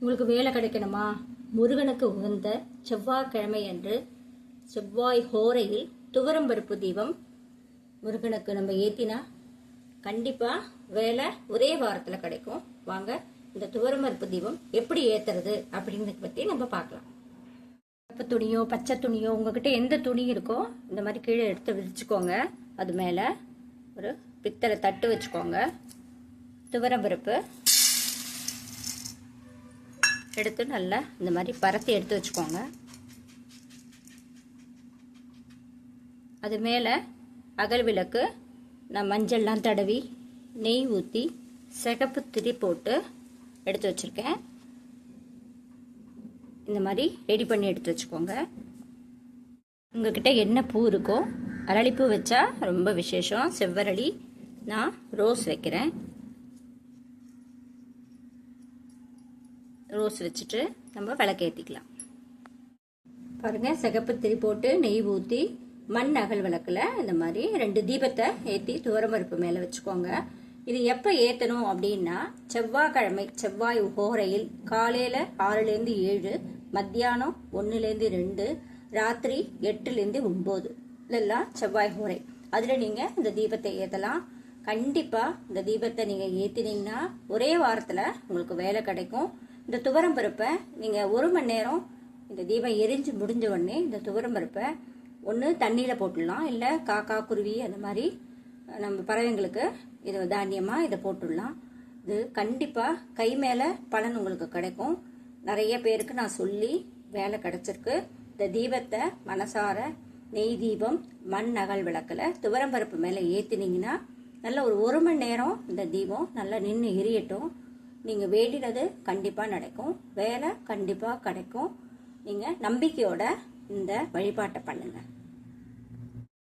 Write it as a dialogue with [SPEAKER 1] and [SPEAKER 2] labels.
[SPEAKER 1] உங்களுக்கு வேலை கிடைக்கணுமா? முருகனுக்கு உகந்த செவ்வாய்க்கிழமை அன்று செவ்வாய் ஹோரையில் துவரம்பருப்பு தீபம் முருகனுக்கு நம்ம ஏத்தினா கண்டிப்பா வேலை ஒரே வாரத்துல கிடைக்கும். வாங்க இந்த துவரம்பருப்பு தீபம் எப்படி ஏத்துறது அப்படிங்கிறத பத்தி நம்ம பார்க்கலாம். கருப்பு துணியோ பச்சை துணியோ உங்ககிட்ட எந்த துணி இருக்கோ இந்த மாதிரி கீழே எடுத்து விரிச்சுக்கோங்க. அது மேலே ஒரு பித்தளை தட்டு வச்சுக்கோங்க. துவரம்பருப்பு. எடுத்து நல்லா இந்த மாதிரி பரத்தி எடுத்து வச்சுக்கோங்க. அது மேலே அகல் விளக்கு நான் மஞ்சள்லாம் தடவி நெய் ஊற்றி சிகப்பு திரி போட்டு எடுத்து வச்சுருக்கேன். இந்த மாதிரி ரெடி பண்ணி எடுத்து வச்சுக்கோங்க. உங்ககிட்ட என்ன பூ இருக்கோ அரளிப்பூ வச்சா ரொம்ப விசேஷம். செவ்வரளி நான் ரோஸ் வைக்கிறேன். ரோஸ் வச்சுட்டு நம்ம விளக்கேற்றிக்கலாம் பாருங்கள் சிகப்பு திரி போட்டு நெய் ஊற்றி மண் அகல் விளக்கில் இந்த மாதிரி ரெண்டு தீபத்தை ஏற்றி துவரம்பருப்பு மேலே வச்சுக்கோங்க. இது எப்போ ஏற்றணும் அப்படின்னா செவ்வாய்க்கிழமை செவ்வாய் உகோரையில் காலையில் ஆறுலேருந்து ஏழு மத்தியானம் ஒன்றுலேருந்து ரெண்டு ராத்திரி எட்டுலேருந்து ஒம்பது இதெல்லாம் செவ்வாய் ஹோரை அதில் நீங்கள் இந்த தீபத்தை ஏற்றலாம் கண்டிப்பாக இந்த தீபத்தை நீங்கள் ஏற்றினீங்கன்னா ஒரே வாரத்தில் உங்களுக்கு வேலை கிடைக்கும். இந்த துவரம் பருப்பை நீங்கள் ஒரு மணி நேரம் இந்த தீபம் எரிஞ்சு முடிஞ்ச உடனே இந்த துவரம் பருப்பை ஒன்று தண்ணியில் போட்டுடலாம். இல்லை காக்கா குருவி அந்த மாதிரி நம்ம பறவைங்களுக்கு இதை தானியமாக இதை போட்டுடலாம். இது கண்டிப்பாக கை மேலே பலன் உங்களுக்கு கிடைக்கும். நிறைய பேருக்கு நான் சொல்லி வேலை கிடைச்சிருக்கு. இந்த தீபத்தை மனசார நெய் தீபம் மண் அகல் விளக்கில் துவரம்பருப்பு மேலே ஏற்றினீங்கன்னா நல்ல ஒரு ஒரு மணி நேரம் இந்த தீபம் நல்லா நின்று எரியட்டும். நீங்கள் வேண்டினது கண்டிப்பாக நடக்கும். வேலை கண்டிப்பாக கிடைக்கும். நீங்கள் நம்பிக்கையோட இந்த வழிபாட்டை பண்ணுங்கள்